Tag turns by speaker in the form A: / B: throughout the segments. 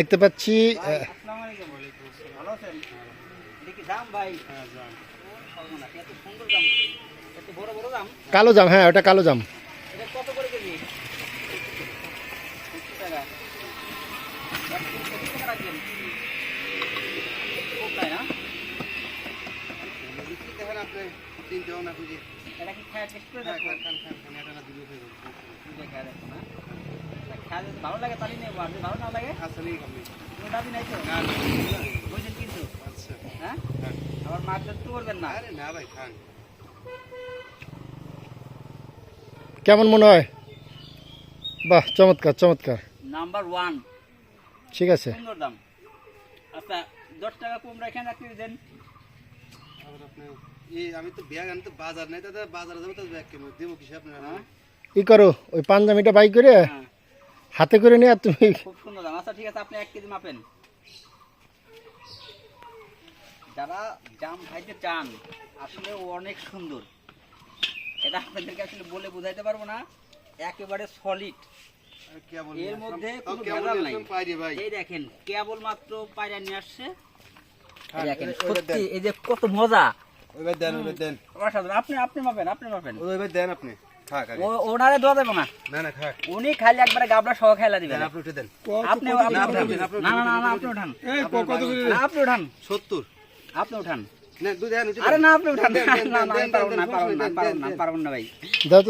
A: দেখতে পাচ্ছি
B: এটা কি বড় দাম?
A: কালো জাম হ্যাঁ ওটা কালো জাম।
B: এটা কত করে কেজি? সত্তর টাকা। এক কেজি সত্তর টাকা রাখবেন? খুব না? এটা কি খায় টেস্ট করে দেখো দুইটা খায় দেখো না ভালো লাগে তাহলে নেব। আর ভালো না লাগে কোনো দাবি নাই তো? বুঝছেন কিন্তু। হ্যাঁ? আবার মাছ তো করবেন না?
A: কেমন মনে হয়? বাহ চমৎকার চমৎকার।
B: নাম্বার ওয়ান
A: ঠিক আছে।
B: সুন্দর দাম। আচ্ছা দশ টাকা কম রাখেন আপনি দেন
C: আমি তো ব্যাগ আমি তো বাজার নাই দাদা বাজারে যাব তো ব্যাগ কেমন? দেবো কিসে আপনার
B: হ্যাঁ।
A: ই করো ওই পাঞ্জাবিটা বাই করে
B: হ্যাঁ।
A: হাতে করে নিয়ে আর তুমি
B: খুব সুন্দর দাম। আচ্ছা ঠিক আছে আপনি এক কেজি মাপেন। যারা জাম খাইতে চান আসলে অনেক সুন্দর। এটা আপনাদেরকে আসলে বলে বোঝাইতে পারব না। একেবারে সলিড এর মধ্যে কোনো ভেজাল নাই।
C: একদম পাইরে ভাই।
B: এই দেখেন কেবল মাত্র পায়রা নিয়ে আসছে। এই
C: হ্যাঁ,
B: দেখেন সত্যি এই যে কত মজা।
C: ওই ভাই দেন ওই ভাই দেন
B: আপনি আপনি মাপেন আপনি মাপেন।
C: ওই দেন আপনি।
B: ওনারে দেওয়া যাবে না।
C: না না খাক
B: উনি খালি একবারে গাবলা সহ খেলা দিবেন
C: আপনি উঠে দেন।
B: আপনি আপনি
C: না, আপনি
B: উঠান।
C: উঠেন, আপনি
B: না না
C: উঠেন,
B: না না,
C: উঠেন,
B: আপনি উঠান। আপনি উঠান।
C: সত্তর।
B: আপনি উঠান।
C: না দুই দেন উঠে
B: আরে
C: দেন।
B: না আপনি উঠান।
C: দেন, দেন,
B: না না আমি
C: দেন,
B: পারব
C: দেন,
B: না
C: দেন,
B: পারব না
C: দেন,
B: পারব
C: দেন,
B: না
C: দেন।
B: পারব না ভাই।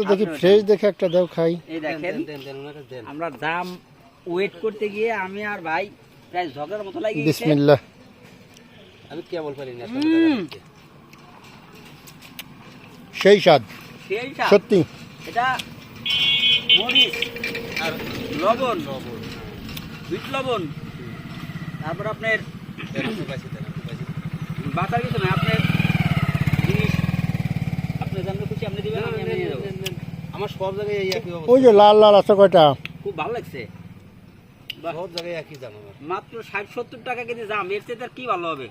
A: দেখি ফ্রেশ দেখে একটা দাও খাই।
B: এই
C: দেন,
B: দেখেন
C: দেন, দেন, ওনাকে দেন।
B: আমরা দাম ওয়েট করতে গিয়ে আমি আর ভাই প্রায় ঝগড়ার মতো লাগে গেছে
A: বিসমিল্লাহ।
C: আমি কেবল পারি না
A: সেই স্বাদ।
B: সেই স্বাদ।
A: সত্যি।
B: এটা মরিচ
C: আর
B: লবণ।
C: লবণ
B: বিট লবণ। তারপর আপনার বাটার কিছু না আপনার জিনিস। আপনি জানলে খুশি আপনি দিবেন আমি নিয়ে যাব
C: আমার সব জায়গায় এই একই
A: ওই যে লাল লাল আছে কয়টা?
B: খুব ভালো লাগছে।
C: সব জায়গায় একই দাম আমার।
B: মাত্র ষাট সত্তর টাকা কেজি দাম এর চেয়ে তার কি ভালো হবে?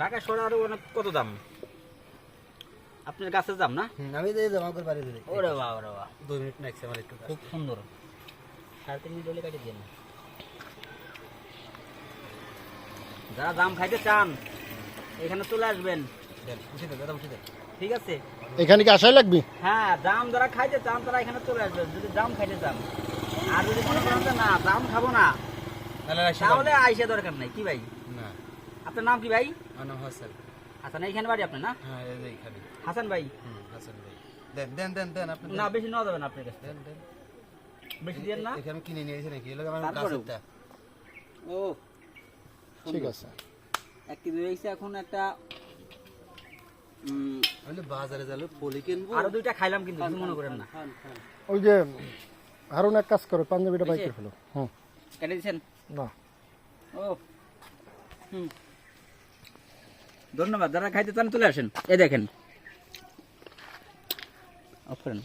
B: ঢাকা শহরে আরও অনেক কত দাম? আপনার গাছের দাম না?
C: আমি তো এই জমা করে পারি দিই
B: ওরে বাহ ওরে বাহ
C: দুই মিনিট নেক্সট আমার একটু
B: খুব সুন্দর। সাড়ে তিন মিনিট হলে কাটিয়ে দিন যারা দাম খাইতে চান এখানে চলে আসবেন। ঠিক আছে?
A: এখানে কি আসাই লাগবি?
B: হ্যাঁ দাম যারা খাইতে চান তারা এখানে চলে আসবেন। যদি দাম খাইতে চান। আর যদি মনে করেন না দাম খাব না
C: তাহলে
B: আইসা দরকার নাই। কি ভাই?
C: না।
B: আপনার নাম কি ভাই?
C: আমার নাম হাসান।
B: হাসান এইখানে বাড়ি আপনার না?
C: হ্যাঁ এই যে এখানে।
B: হাসান ভাই?
C: হুম হাসান ভাই। দেন দেন দেন দেন আপনি
B: না বেশি নেওয়া যাবে না আপনার কাছে
C: দেন দেন।
B: বেশি দিয়ে না?
C: এখানে কিনে নিয়ে এসে নাকি? এগুলো আমার
B: ও
A: ঠিক আছে।
B: এক কেজি হয়েছে এখন একটা
C: আমি বাজারে যাবে পলি কিনবো।
B: আরও দুইটা খাইলাম কিন্তু কিছু মনে করেন না।
A: ওই যে হারুন এক কাজ করো পাঞ্জাবিটা বাই
B: হয়েছে?
A: ফেলো। হুম।
B: কেটে দিচ্ছেন
A: না।
B: ও হুম। ধন্যবাদ যারা খাইতে চান চলে আসেন। এই দেখেন। অফ করেন।